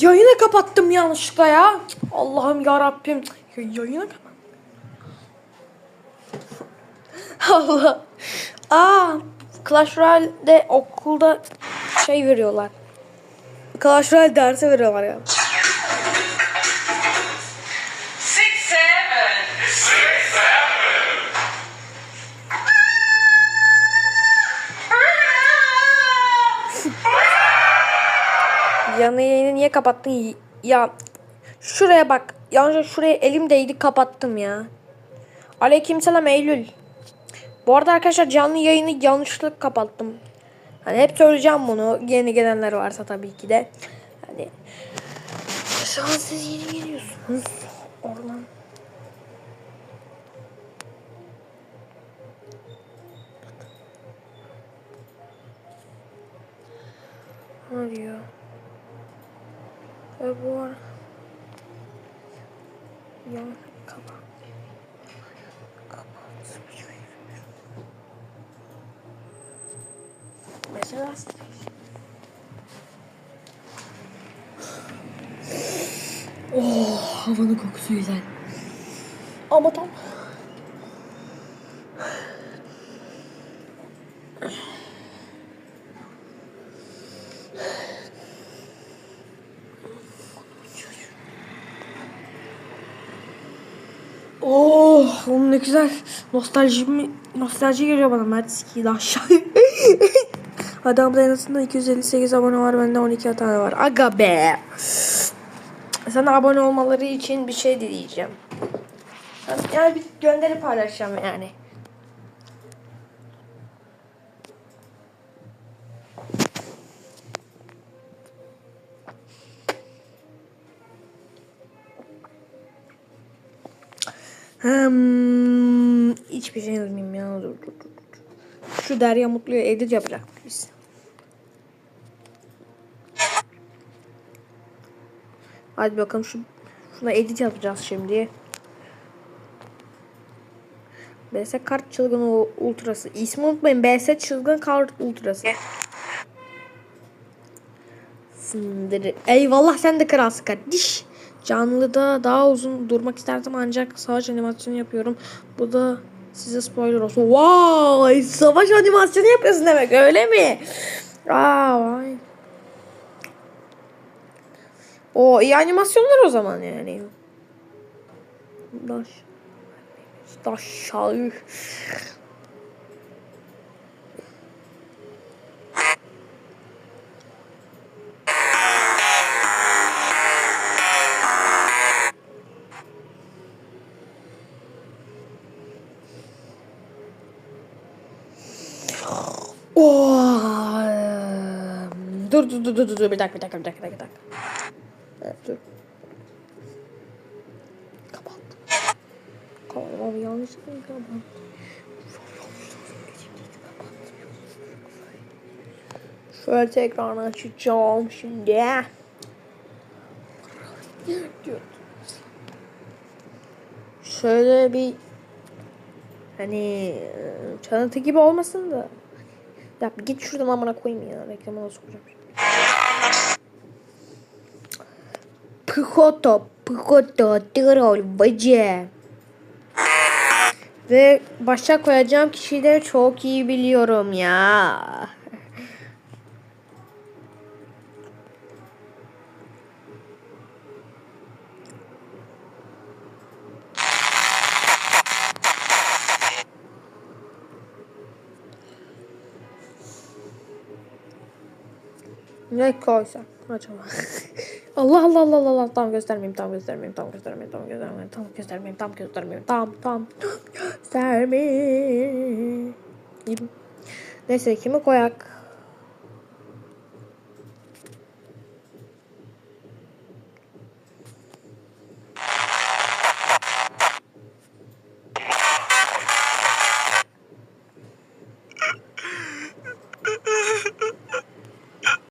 Yayını kapattım yanlışlıkla ya. Allah'ım ya Rabbim. Yayını kapat. Allah. Aa, Clash Royale'de okulda şey veriyorlar. Clash Royale dersi veriyorlar ya. Yanı yayını niye kapattın? Ya şuraya bak. Yalnızca şuraya elim değdi kapattım ya. Aleykümselam Eylül. Bu arada arkadaşlar canlı yayını yanlışlıkla kapattım. Hani hep söyleyeceğim bunu. Yeni gelenler varsa tabii ki de. Hani şu an siz yeni geliyorsunuz. Oradan. Ne diyor? Ve bu ara... Ya kapat. Kapat. Mesela Oh, havanın kokusu güzel. Ama tam Oh, oğlum ne güzel. Nostalji mi? Nostalji geliyor bana Mert Ski'yi aşağı. Adamda en azından 258 abone var. Bende 12 tane var. Aga be. Sana abone olmaları için bir şey dileyeceğim. Yani bir gönderi paylaşacağım yani. Hmm, hiçbir şey yazmayayım ya. Dur, dur, dur. Şu Derya Mutlu'ya edit yapacak biz. Hadi bakalım şu şuna edit yapacağız şimdi. BS kart çılgın ultrası. İsmi unutmayın. BS çılgın kart ultrası. Sındırı. Eyvallah sen de kralsın kardeş. Canlıda daha uzun durmak isterdim ancak savaş animasyonu yapıyorum. Bu da size spoiler olsun. Vay! Savaş animasyonu yapıyorsun demek öyle mi? Aa vay. O iyi animasyonlar o zaman yani. Daş. Daş. Oh. Dur dur dur dur dur bir dakika bir dakika bir dakika bir dakika. Evet, dur. Kapat. Kapat abi yanlışlıkla kapat. Şöyle tekrar açacağım şimdi. Şöyle bir hani çalıntı gibi olmasın da. Ya git şuradan amına koyayım ya. Reklamına sokacağım. Pıkoto, pıkoto, troll, bacı. Ve başa koyacağım kişiyi de çok iyi biliyorum ya. Ne koysam acaba? Allah Allah Allah Allah Allah tam göstermeyeyim tam göstermeyeyim tam göstermeyeyim tam göstermeyeyim tam göstermeyeyim tam göstermeyeyim tam tam göstermeyeyim. Neyse kimi koyak?